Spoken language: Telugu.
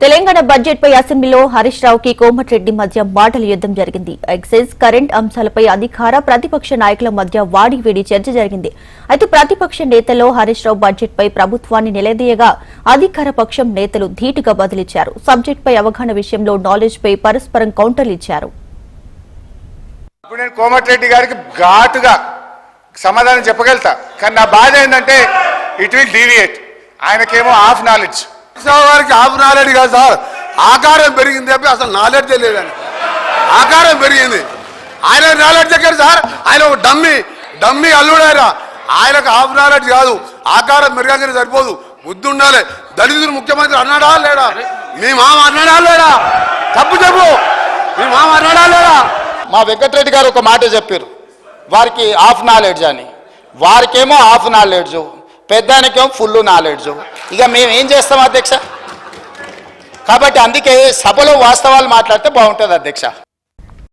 తెలంగాణ బడ్జెట్ పై అసెంబ్లీలో హరీష్ రావుకి కోమటిరెడ్డి మధ్య మాటల యుద్దం జరిగింది. ఎక్సైజ్ కరెంట్ అంశాలపై అధికార ప్రతిపక్ష నాయకుల మధ్య వాడివేడి చర్చ జరిగింది. అయితే ప్రతిపక్ష నేతల్లో హరీష్ రావు బడ్జెట్ పై ప్రభుత్వాన్ని నిలదీయగా అధికార పక్షం నేతలు ధీటుగా బదిలిచ్చారు. సబ్జెక్ట్ పై అవగాహన విషయంలో నాలెడ్జ్ పై పరస్పరం కౌంటర్లు ఇచ్చారు. కోమటిరెడ్డి గారికి ఘాటుగా సమాధానం చెప్పగలుగుతా. కానీ నా బాధ ఏంటంటే ఇట్ విల్ డీవియేట్ ఆయనకేమో హాఫ్ నాలెడ్జ్ గారికి హాఫ్ నాలెడ్జ్ కాదు సార్. ఆకారం పెరిగింది చెప్పి అసలు నాలెడ్జ్ లేదని ఆకారం పెరిగింది. ఆయన నాలెడ్జ్ ఎక్కడ సార్ ఆయన ఒక డమ్మి డమ్మి అల్లుడారా ఆయనకు హాఫ్ నాలెడ్జ్ కాదు. ఆకారం పెరగగానే సరిపోదు. బుద్ధి ఉండాలి. దళితులు ముఖ్యమంత్రి అన్నాడా లేడా? మీ మామ అన్నాడా లేడా? తప్పు చెప్పు. మీ మామ అన్నాడా లేడా? మా వెంకటరెడ్డి గారు ఒక మాట చెప్పారు. వారికి హాఫ్ నాలెడ్జ్ అని. వారికేమో హాఫ్ నాలెడ్జ్. పెద్దానికేమో ఫుల్ నాలెడ్జ్. ఇక మేము ఏం చేస్తాం అధ్యక్ష? కాబట్టి అందుకే సభలో వాస్తవాలు మాట్లాడితే బాగుంటుంది అధ్యక్ష.